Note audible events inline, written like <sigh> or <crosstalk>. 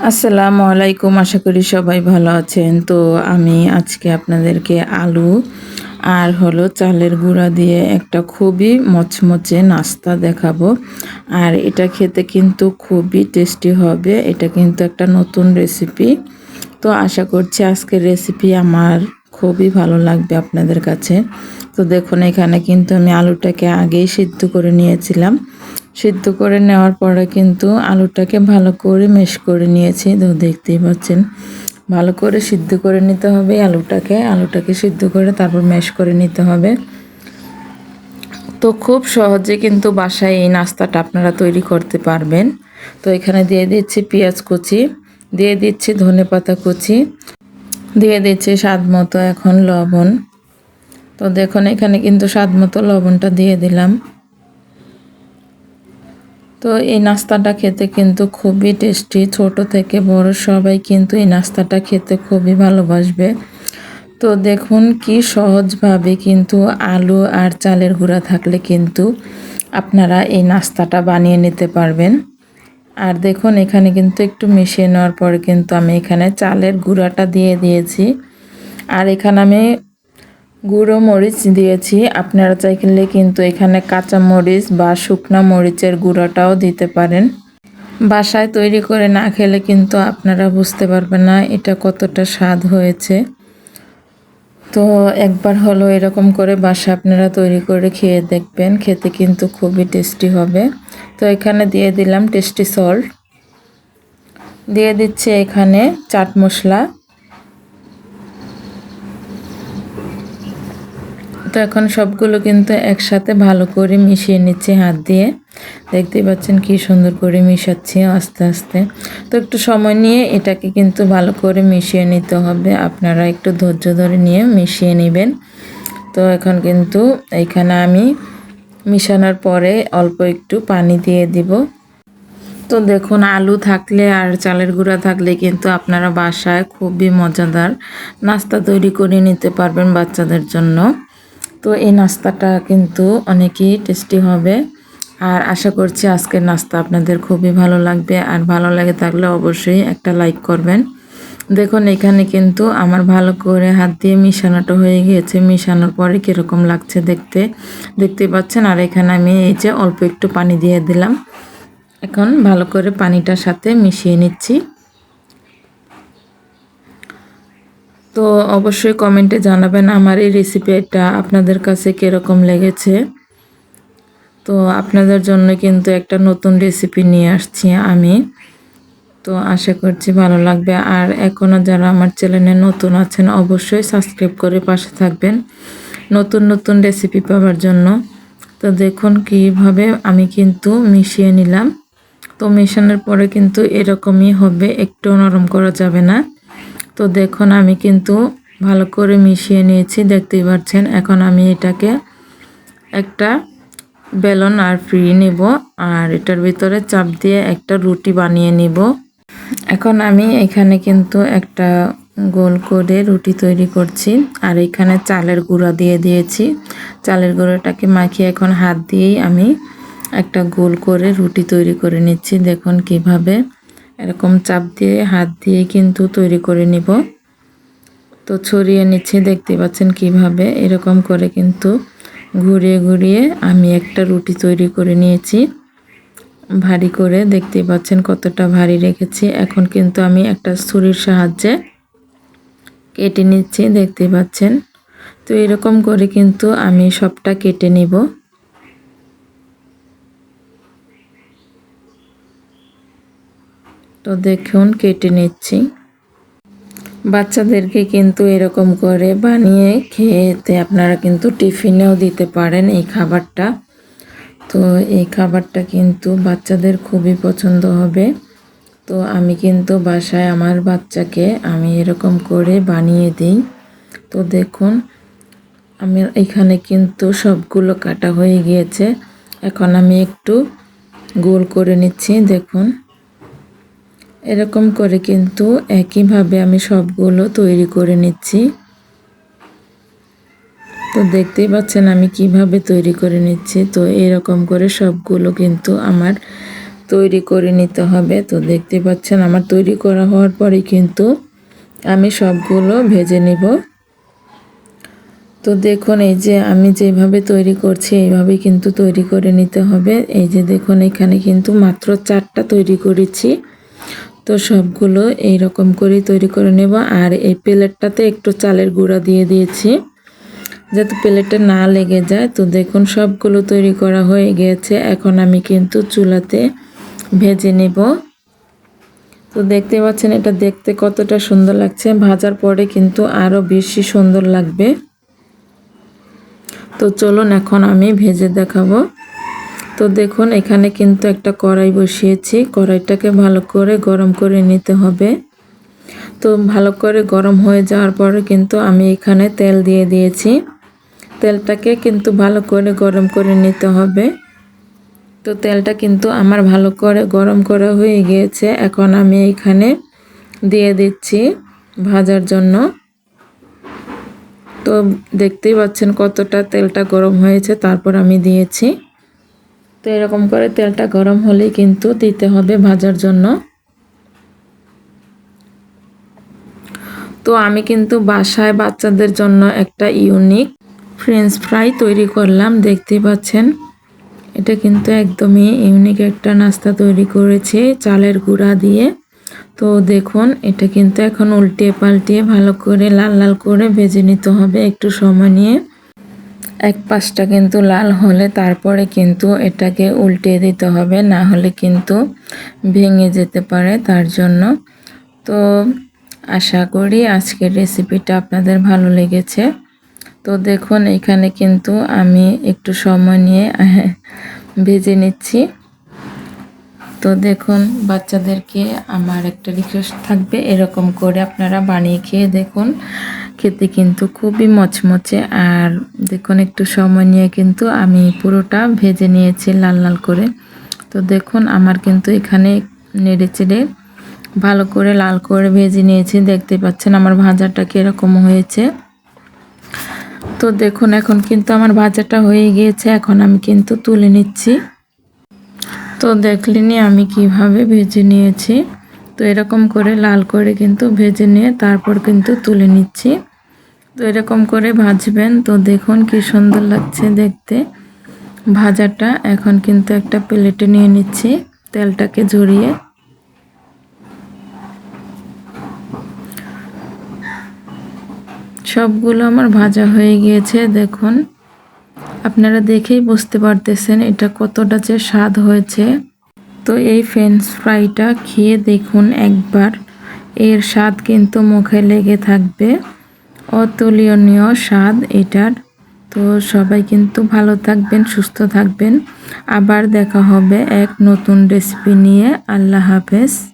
আসসালামু আলাইকুম, আশা করি সবাই ভালো আছেন। তো আমি আজকে আপনাদেরকে আলু আর হলো চালের গুঁড়া দিয়ে একটা খুবই মচমচে নাস্তা দেখাবো। আর এটা খেতে কিন্তু খুবই টেস্টি হবে, এটা কিন্তু একটা নতুন রেসিপি। তো আশা করছি আজকের রেসিপি আমার খুবই ভালো লাগবে আপনাদের কাছে। তো দেখুন, এখানে কিন্তু আমি আলুটাকে আগেই সিদ্ধ করে নিয়েছিলাম। সিদ্ধ করে নেওয়ার পরে কিন্তু আলুটাকে ভালো করে মেশ করে নিয়েছি। তো দেখতেই পাচ্ছেন, ভালো করে সিদ্ধ করে নিতে হবে আলুটাকে। আলুটাকে সিদ্ধ করে তারপর মেশ করে নিতে হবে। তো খুব সহজে কিন্তু বাসায় এই নাস্তাটা আপনারা তৈরি করতে পারবেন। তো এখানে দিয়ে দিচ্ছি পেঁয়াজ কুচি, দিয়ে দিচ্ছি ধনে পাতা কুচি, দিয়ে দিচ্ছি স্বাদ মতো এখন লবণ। তো দেখুন, এখানে কিন্তু স্বাদ মতো লবণটা দিয়ে দিলাম। তো এই নাস্তাটা খেতে কিন্তু খুবই টেস্টি। ছোট থেকে বড় সবাই কিন্তু এই নাস্তাটা খেতে খুবই ভালোবাসবে। তো দেখুন কি সহজভাবে কিন্তু আলু আর চালের গুঁড়া থাকলে কিন্তু আপনারা এই নাস্তাটা বানিয়ে নিতে পারবেন। আর দেখুন এখানে কিন্তু একটু মিশিয়ে নেওয়ার পরে কিন্তু আমি এখানে চালের গুঁড়াটা দিয়ে দিয়েছি। আর এখানে আমি গুঁড়ো মরিচ দিয়েছি। আপনারা চাইলে কিন্তু এখানে কাঁচা মরিচ বা শুকনো মরিচের গুঁড়োটাও দিতে পারেন। বাসায় তৈরি করে না খেলে কিন্তু আপনারা বুঝতে পারবেন না এটা কতটা স্বাদ হয়েছে। তো একবার হলো এরকম করে বাসা আপনারা তৈরি করে খেয়ে দেখবেন, খেতে কিন্তু খুবই টেস্টি হবে। তো এখানে দিয়ে দিলাম টেস্টি সল্ট। দিয়ে দিচ্ছে এখানে চাট মশলা। তো এখন সবগুলো কিন্তু একসাথে ভালো করে মিশিয়ে নিচ্ছি হাত দিয়ে। দেখতেই পাচ্ছেন কি সুন্দর করে মিশাচ্ছি আস্তে আস্তে। তো একটু সময় নিয়ে এটাকে কিন্তু ভালো করে মিশিয়ে নিতে হবে। আপনারা একটু ধৈর্য ধরে নিয়ে মিশিয়ে নেবেন। তো এখন কিন্তু এখানে আমি মিশানোর পরে অল্প একটু পানি দিয়ে দিব। তো দেখুন, আলু থাকলে আর চালের গুঁড়া থাকলে কিন্তু আপনারা বাসায় খুবই মজাদার নাস্তা তৈরি করে নিতে পারবেন বাচ্চাদের জন্য। তো এই নাস্তাটা কিন্তু অনেকই টেস্টি হবে। আর আশা করছি আজকের নাস্তা আপনাদের খুবই ভালো লাগবে। আর ভালো লাগে থাকলে অবশ্যই একটা লাইক করবেন। দেখুন, এখানে কিন্তু আমার ভালো করে হাত দিয়ে মিশানোটা হয়ে গিয়েছে। মিশানোর পরে কীরকম লাগছে দেখতে। দেখতে পাচ্ছেন, আর এখানে আমি এই যে অল্প একটু পানি দিয়ে দিলাম। এখন ভালো করে পানিটার সাথে মিশিয়ে নিচ্ছি। তো অবশ্যই কমেন্টে জানাবেন আমার এই রেসিপিটা আপনাদের কাছে কীরকম লেগেছে। তো আপনাদের জন্য কিন্তু একটা নতুন রেসিপি নিয়ে আসছি আমি। তো আশা করছি ভালো লাগবে। আর এখনও যারা আমার চ্যানেলে নতুন আছেন, অবশ্যই সাবস্ক্রাইব করে পাশে থাকবেন নতুন নতুন রেসিপি পাওয়ার জন্য। তো দেখুন কীভাবে আমি কিন্তু মিশিয়ে নিলাম। তো মেশানোর পরে কিন্তু এরকমই হবে, একটু নরম করা যাবে না। তো দেখুন, আমি কিন্তু ভালো করে মিশিয়ে নিয়েছি, দেখতেই পাচ্ছেন। এখন আমি এটাকে একটা বেলন আর ফ্রি নিব, আর এটার ভিতরে চাপ দিয়ে একটা রুটি বানিয়ে নিব। এখন আমি এখানে কিন্তু একটা গোল করে রুটি তৈরি করছি, আর এখানে চালের গুঁড়া দিয়ে দিয়েছি। চালের গুঁড়োটাকে মাখিয়ে এখন হাত দিয়েই আমি একটা গোল করে রুটি তৈরি করে নিচ্ছি, দেখুন কীভাবে। এরকম চাপ দিয়ে, হাত দিয়ে কিন্তু তৈরি করে নিব। তো ছড়িয়ে নিচ্ছে, দেখতে পাচ্ছেন কীভাবে? এরকম করে কিন্তু ঘুরিয়ে ঘুরিয়ে আমি একটা রুটি তৈরি করে নিয়েছি। ভারী করে, দেখতে পাচ্ছেন কতটা ভারী রেখেছি। এখন কিন্তু আমি একটা ছুরির সাহায্যে কেটে নিচ্ছি, দেখতে পাচ্ছেন। তো এরকম করে কিন্তু আমি সবটা কেটে নিব। তো দেখুন, কেটে নিচ্ছি। বাচ্চাদেরকে কিন্তু এরকম করে বানিয়ে খেয়েতে আপনারা কিন্তু টিফিনেও দিতে পারেন এই খাবারটা। তো এই খাবারটা কিন্তু বাচ্চাদের খুবই পছন্দ হবে। তো আমি কিন্তু বাসায় আমার বাচ্চাকে আমি এরকম করে বানিয়ে দিই। তো দেখুন, আমি এখানে কিন্তু সবগুলো কাটা হয়ে গিয়েছে। এখন আমি একটু গোল করে নিচ্ছি, দেখুন। এরকম করে কিন্তু একইভাবে আমি সবগুলো তৈরি করে নিচ্ছি। তো দেখতেই পাচ্ছেন আমি কীভাবে তৈরি করে নিচ্ছি। তো এরকম করে সবগুলো কিন্তু আমার তৈরি করে নিতে হবে। তো দেখতে পাচ্ছেন আমার তৈরি করা হওয়ার পরে কিন্তু আমি সবগুলো ভেজে নিব। তো দেখুন, এই যে আমি যেভাবে তৈরি করছি, এইভাবে কিন্তু তৈরি করে নিতে হবে। এই যে দেখুন, এখানে কিন্তু মাত্র চারটা তৈরি করেছি। তো সবগুলো এই রকম করেই তৈরি করে নেব। আর এই প্লেটটাতে একটু চালের গুঁড়া দিয়ে দিয়েছি। যাতে প্লেটে না লেগে যায়। তো দেখুন, সবগুলো তৈরি করা হয়ে গিয়েছে এখন আমি কিন্তু চুলাতে ভেজে নেব। তো দেখতে পাচ্ছেন, এটা দেখতে কতটা সুন্দর লাগছে। ভাজার পরে কিন্তু আরও বেশি সুন্দর লাগবে। তো চলুন, এখন আমি ভেজে দেখাবো। তো দেখুন, এখানে কিন্তু একটা কড়াই বসিয়েছি। কড়াইটাকে ভালো করে গরম করে নিতে হবে। তো ভালো করে গরম হয়ে যাওয়ার পরে কিন্তু আমি এখানে তেল দিয়ে দিয়েছি। তেলটাকে কিন্তু ভালো করে গরম করে নিতে হবে। তো তেলটা কিন্তু আমার ভালো করে গরম করা হয়ে গিয়েছে। এখন আমি এখানে দিয়ে দিচ্ছি ভাজার জন্য। তো দেখতেই পাচ্ছেন কতটা তেলটা গরম হয়েছে। তারপর আমি দিয়েছি তো এরকম করে তেলটা গরম হলেই কিন্তু দিতে হবে ভাজার জন্য। তো আমি কিন্তু বাসায় বাচ্চাদের জন্য একটা ইউনিক ফ্রেঞ্চ ফ্রাই তৈরি করলাম, দেখতেই পাচ্ছেন। এটা কিন্তু একদমই ইউনিক একটা নাস্তা তৈরি করেছে চালের গুঁড়া দিয়ে। তো দেখুন, এটা কিন্তু এখন উল্টিয়ে পাল্টিয়ে ভালো করে লাল লাল করে ভেজে নিতে হবে একটু সময় নিয়ে। এক পাশটা কিন্তু লাল হলে তারপরে কিন্তু এটাকে উল্টে দিতে হবে, না হলে কিন্তু ভেঙে যেতে পারে তার জন্য। তো আশা করি আজকের রেসিপিটা আপনাদের ভালো লেগেছে। তো দেখুন, এখানে কিন্তু আমি একটু সময় নিয়ে <laughs> ভেজে নিচ্ছি। তো দেখুন, বাচ্চাদেরকে আমার একটা রিকোয়েস্ট থাকবে, এরকম করে আপনারা বানিয়ে খেয়ে দেখুন। খেতে কিন্তু খুবই মচমচে। আর দেখুন, একটু সময় নিয়ে কিন্তু আমি পুরোটা ভেজে নিয়েছি লাল লাল করে। তো দেখুন, আমার কিন্তু এখানে নেড়ে চেড়ে ভালো করে লাল করে ভেজে নিয়েছি। দেখতে পাচ্ছেন, আমার ভাজাটা কীরকম হয়েছে। তো দেখুন, এখন কিন্তু আমার ভাজাটা হয়ে গিয়েছে। এখন আমি কিন্তু তুলে নিচ্ছি। তো দেখলেনি, আমি কীভাবে ভেজে নিয়েছি। তো এরকম করে লাল করে কিন্তু ভেজে নিয়ে তারপর কিন্তু তুলে নিচ্ছি। তো এরকম করে ভাজবেন। তো দেখুন কি সুন্দর লাগছে দেখতে। ভাজাটা এখন কিন্তু একটা প্লেটে নিয়ে নিচ্ছি তেলটাকে ঝরিয়ে। সবগুলো আমার ভাজা হয়ে গিয়েছে, দেখুন। আপনারা দেখেই বুঝতে পারতেছেন এটা কতটা যে স্বাদ হয়েছে। তো এই ফ্রেঞ্চ ফ্রাইটা খেয়ে দেখুন একবার। এর স্বাদ কিন্তু মুখে লেগে থাকবে। অতুলনীয় স্বাদ এটার। তো সবাই কিন্তু ভালো থাকবেন, সুস্থ থাকবেন। আবার দেখা হবে এক নতুন রেসিপি নিয়ে। আল্লাহ হাফেজ।